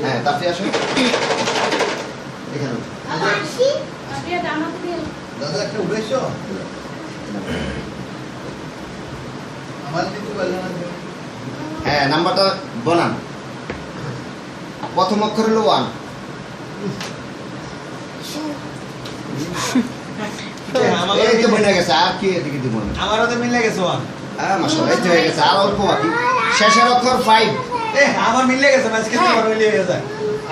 হ্যাঁ তারপরে আসো। এখানে। দাদা একটা উঠেছ আমার দিতে পারলে না হ্যাঁ নাম্বারটা বনান। প্রথম অক্ষর হলো ওয়ান এই তো বনে গেছে আর কি এদিকে দিব না। আমারও তো মিলে গেছে ওয়ান হ্যাঁ মাশাআল্লাহ এই তো হয়ে গেছে আর অল্প বাকি। শেষের অক্ষর ফাইভ এ আমার মিলে গেছে আজকে তো আমার মিলে গেছে।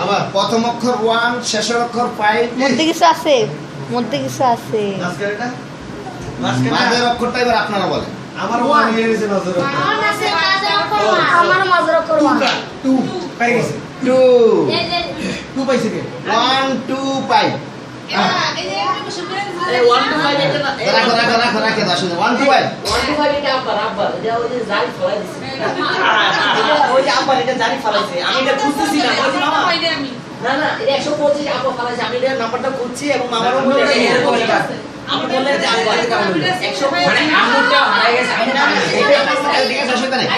আমার প্রথম অক্ষর ওয়ান শেষের অক্ষর ফাইভ মধ্যে কিছু আছে? মধ্যে কিছু আছে। মাঝখানেটা? মাঝের অক্ষরটা এবার আপনারা বলেন। আমার ওয়ান গেছে আমার টু পাই গেছে টু টু পাইছে কে ওয়ান টু ফাইভ রাখো রাখো রাখো রাখো আসলে ওয়ান টু ফাইভ না না। এটা একশো পঁচিশ আপা ফালাইছে। আমি এটা নাম্বারটা খুঁজছি এবং মামারও বলে এরকম আমি বললেন যে আপা একশো মানে আমুরটা হারাই গেছে। না, না, ঠিক আছে অসুবিধা নেই।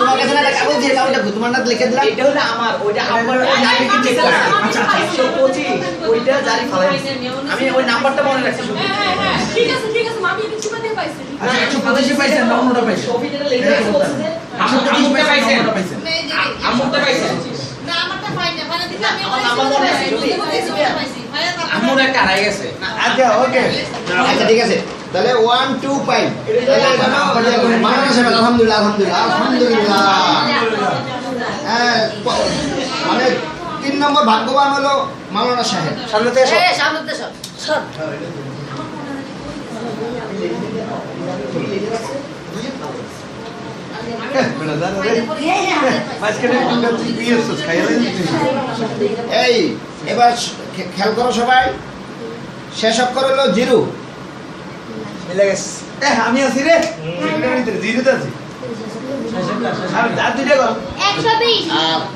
তোমার কাছে না কাগজ দিয়ে দাও, তোমার নাম লিখে দিলাম। এটা হলো আমার ওইটা আমার ওই কি চেক করছি আচ্ছা আচ্ছা একশো পঁচিশ ওইটা জারি ফালাইছে। আমি ওই নাম্বারটা মনে রাখছি শুধু আচ্ছা একশো পঁচিশে পাইছেন না অন্যটা পাইছেন ছবি লেখা আছে বলছে আমুর আমুরটা পাইছেন অন্যটা পাইছেন আমুরটা পাইছেন আমুর একটা হারাই গেছে। আচ্ছা ওকে। আচ্ছা ঠিক আছে। তাহলে ওয়ান টু ফাইভ আলহামদুলিল্লাহ আলহামদুলিল্লাহ আলহামদুলিল্লাহ। হ্যাঁ মানে তিন নম্বর ভাগ্যবান হলো মাওলানা সাহেব। সামনে থেকে খাইলেন এই এবার খেয়াল করো সবাই। শেষ অক্ষর হলো জিরো। মিলে গেছে। এ আমি আছি রে। আছি।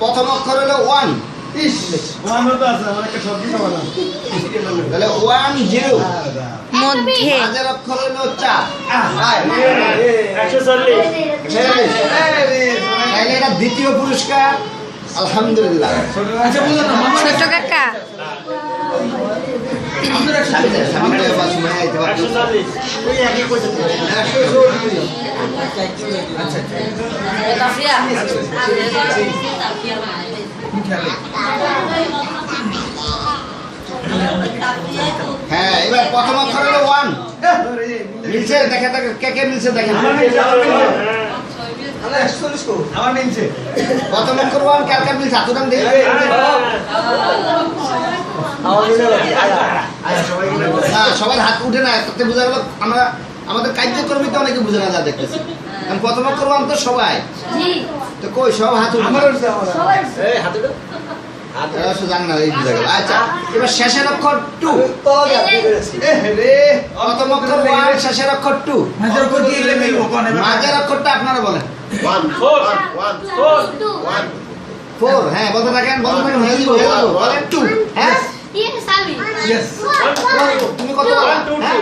প্রথম অক্ষর হলো ওয়ান ইস। ওয়ানও তো আছে আমার একটা সবজি খাওয়ালাম তাহলে ওয়ান জিরো মধ্যে মাঝের অক্ষর হলো চার। একশো চল্লিশ। দ্বিতীয় পুরস্কার। আলহামদুলিল্লাহ। আচ্ছা ছোট কাকা সামনে সামনে বা সময় আইতে পারবে। একশো চল্লিশ ওই একই কইছে আচ্ছা হ্যাঁ এবার প্রথম অক্ষর ওয়ান মিলছে দেখা কে কে মিলছে দেখেন আমার মিলছে প্রথম ওয়ান কার কার মিলছে হাতুরাম দেখি সবার হাত উঠে না তাতে বোঝা গেল আমরা আমাদের কার্যক্রমিতে অনেকে বুঝে না যা দেখতেছি। কারণ প্রথম অক্ষর ওয়ান তো সবাই। তো কই সব হাত উঠে হাতে আচ্ছা এবার শেষের অক্ষর টু। প্রথম অক্ষর ওয়ান শেষের অক্ষর টু মাঝের অক্ষরটা আপনারা বলেন। ফোর ফোর ফোর হ্যাঁ বলতে থাকেন বলতে থাকেন হয়ে যাব হয়ে যাব বলেন টু হ্যাঁ ইয়েস তুমি কত বলো হ্যাঁ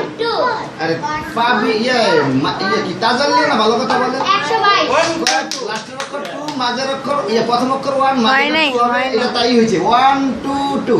আরে পাবি ইয়ে মা- ইয়ে কি তাজাল্লি না ভালো কথা অক্ষর টু মাঝের অক্ষর ইয়ে প্রথম অক্ষর ওয়ান মাঝের হয় এটা তাই হয়েছে। One two two